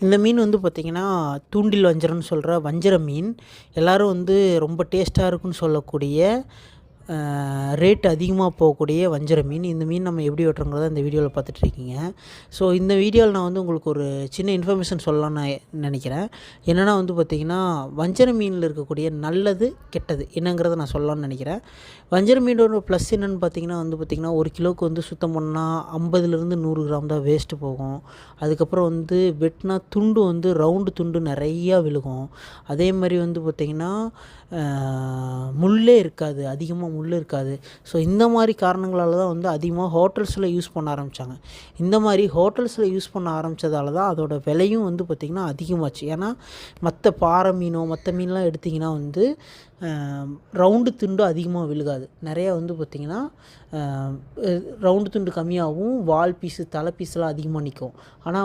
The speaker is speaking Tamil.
இந்த மீன் வந்து பார்த்திங்கன்னா தூண்டில் வஞ்சரம்னு சொல்கிற வஞ்சர மீன். எல்லோரும் வந்து ரொம்ப டேஸ்ட்டாக இருக்குன்னு சொல்லக்கூடிய ரேட் அதிகமாக போகக்கூடிய வஞ்சர மீன். இந்த மீன் நம்ம எப்படி வெட்டுறோங்கிறத இந்த வீடியோவில் பார்த்துட்ருக்கீங்க. ஸோ இந்த வீடியோவில் நான் வந்து உங்களுக்கு ஒரு சின்ன இன்ஃபர்மேஷன் சொல்லலாம்னு நான் நினைக்கிறேன். என்னென்னா வந்து பார்த்திங்கன்னா வஞ்சர மீனில் இருக்கக்கூடிய நல்லது கெட்டது என்னங்கிறத நான் சொல்லலாம்னு நினைக்கிறேன். வஞ்சர மீனோட ப்ளஸ் என்னென்னு பார்த்தீங்கன்னா வந்து பார்த்திங்கன்னா ஒரு கிலோவுக்கு வந்து சுத்தம் பண்ணால் ஐம்பதுலேருந்து நூறு கிராம் தான் வேஸ்ட்டு போகும். அதுக்கப்புறம் வந்து வெட்டினா துண்டு வந்து ரவுண்டு துண்டு நிறையா விழுகும். அதே மாதிரி வந்து பார்த்திங்கன்னா முள்ளே இருக்காது. அதிகமாக முள் இருக்காது. ஸோ இந்த மாதிரி காரணங்களால் தான் வந்து அதிகமாக ஹோட்டல்ஸில் யூஸ் பண்ண ஆரம்பித்தாங்க இந்த மாதிரி ஹோட்டல்ஸில் யூஸ் பண்ண ஆரம்பித்ததால தான் அதோடய விலையும் வந்து பார்த்திங்கன்னா அதிகமாச்சு. ஏன்னா மற்ற பாறை மீனோ மற்ற மீன்லாம் எடுத்திங்கன்னா வந்து ரவுண்டு துண்டு அதிகமாக விழுகாது. நிறையா வந்து பார்த்திங்கன்னா ரவுண்டு துண்டு கம்மியாகவும் வால் பீஸு தலை பீஸ்லாம் அதிகமாக நிற்கும். ஆனால்